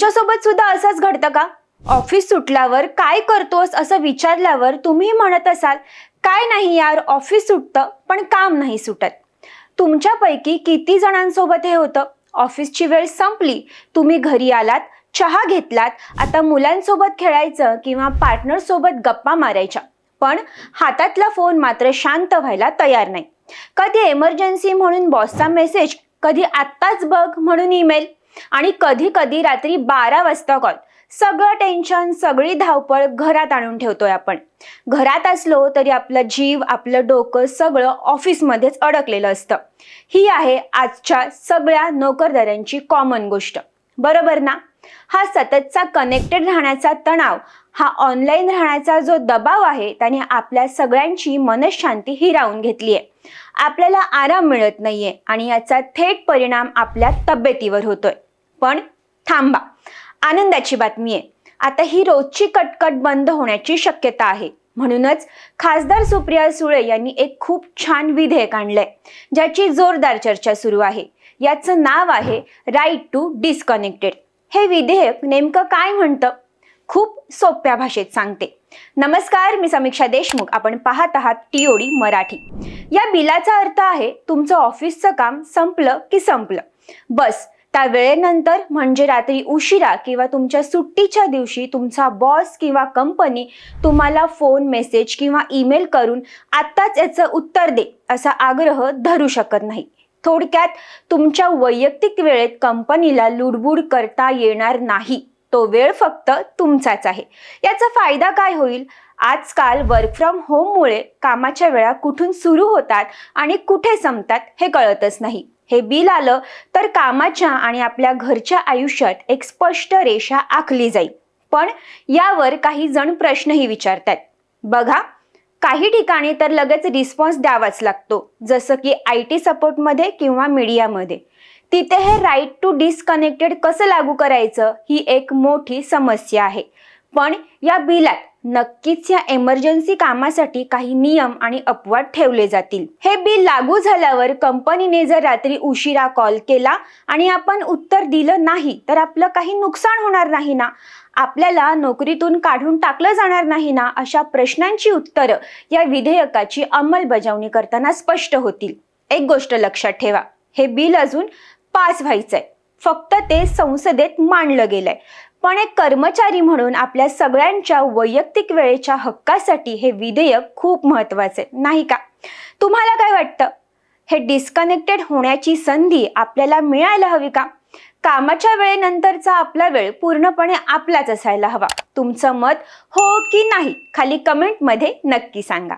तुमच्यासोबत सुद्धा असंच घडतं का? ऑफिस सुटल्यावर काय करतोस असं विचारल्यावर तुम्ही म्हणत असाल काय नाही यार ऑफिस सुटतं पण काम नाही सुटत. तुमच्यापैकी किती जणांसोबत हे होतं? ऑफिसची वेळ संपली तुम्ही घरी आलात चहा घेतलात आता मुलांसोबत खेळायचं किंवा पार्टनर सोबत गप्पा मारायच्या. पण हातातला फोन मात्र शांत व्हायला तयार नाही. कधी एमर्जन्सी म्हणून बॉसचा मेसेज कधी आत्ताच बघ म्हणून ईमेल आणि कधी कधी रात्री बारा वाजता कॉल सगळं टेन्शन सगळी धावपळ घरात आणून ठेवतोय आपण. घरात असलो तरी आपलं जीव आपलं डोकं सगळं ऑफिसमध्येच अडकलेलं असतं. ही आहे आजच्या सगळ्या नोकरदारांची कॉमन गोष्ट. बरोबर ना? हा सततचा कनेक्टेड राहण्याचा तणाव हा ऑनलाईन राहण्याचा जो दबाव आहे त्याने आपल्या सगळ्यांची मनशांती हिरावून घेतली आहे. आपल्याला आराम मिळत नाहीये आणि याचा थेट परिणाम आपल्या तब्येतीवर होतोय. पण थांबा. आनंदाची बातमी आहे. आता ही रोजची कटकट बंद होण्याची शक्यता आहे. म्हणूनच खासदार सुप्रिया सुळे यांनी एक खूप छान विधेयक आणलंय ज्याची जोरदार चर्चा सुरू आहे. याचं नाव आहे राईट टू डिस्कनेक्टेड हे विधेयक नेमकं काय म्हणतं? खूप सोप्या भाषेत सांगते. नमस्कार मी समीक्षा देशमुख. आपण पाहत आहात टीओडी मराठी. या बिलाचा अर्थ आहे तुमचं ऑफिसचं काम संपलं की संपलं. बस त्या वेळेनंतर म्हणजे रात्री उशिरा किंवा तुमच्या सुट्टीच्या दिवशी तुमचा बॉस किंवा कंपनी तुम्हाला फोन मेसेज किंवा ईमेल करून आत्ताच याचं उत्तर दे असा आग्रह धरू शकत नाही. थोडक्यात तुमच्या वैयक्तिक वेळेत कंपनीला लुडबुड करता येणार नाही. तो वेळ फक्त तुमचाच आहे. याचा फायदा काय होईल? आजकाल वर्क फ्रॉम होममुळे कामाच्या वेळा कुठून सुरू होतात आणि कुठे संपतात हे कळतच नाही. हे बिल आलं तर कामाच्या आणि आपल्या घरच्या आयुष्यात एक स्पष्ट रेषा आखली जाईल. पण यावर काही जण प्रश्नही विचारतात. बघा काही ठिकाणी तर लगेच रिस्पॉन्स द्यावाच लागतो जसं की आय टी सपोर्टमध्ये किंवा मीडियामध्ये. तिथे हे राईट टू डिस्कनेक्टेड कसं लागू करायचं ही एक मोठी समस्या आहे. पण या बिलात नक्कीच या एमर्जन्सी कामासाठी काही नियम आणि अपवाद ठेवले जातील. हे बिल लागू झाल्यावर कंपनीने जर रात्री उशिरा कॉल केला आणि आपण उत्तर दिलं नाही तर आपलं काही नुकसान होणार नाही ना? आपल्याला नोकरीतून काढून टाकलं जाणार नाही ना? अशा प्रश्नांची उत्तरं या विधेयकाची अंमलबजावणी करताना स्पष्ट होतील. एक गोष्ट लक्षात ठेवा हे बिल अजून पास व्हायचंय. फक्त ते संसदेत मांडलं गेलंय. पण एक कर्मचारी म्हणून आपल्या सगळ्यांच्या वैयक्तिक वेळेच्या हक्कासाठी हे विधेयक खूप महत्त्वाचे नाही का? तुम्हाला काय वाटतं? हे डिस्कनेक्टेड होण्याची संधी आपल्याला मिळायला हवी का? कामाच्या वेळेनंतरचा आपला वेळ पूर्णपणे आपलाच असायला हवा. तुमचं मत हो की नाही खाली कमेंटमध्ये नक्की सांगा.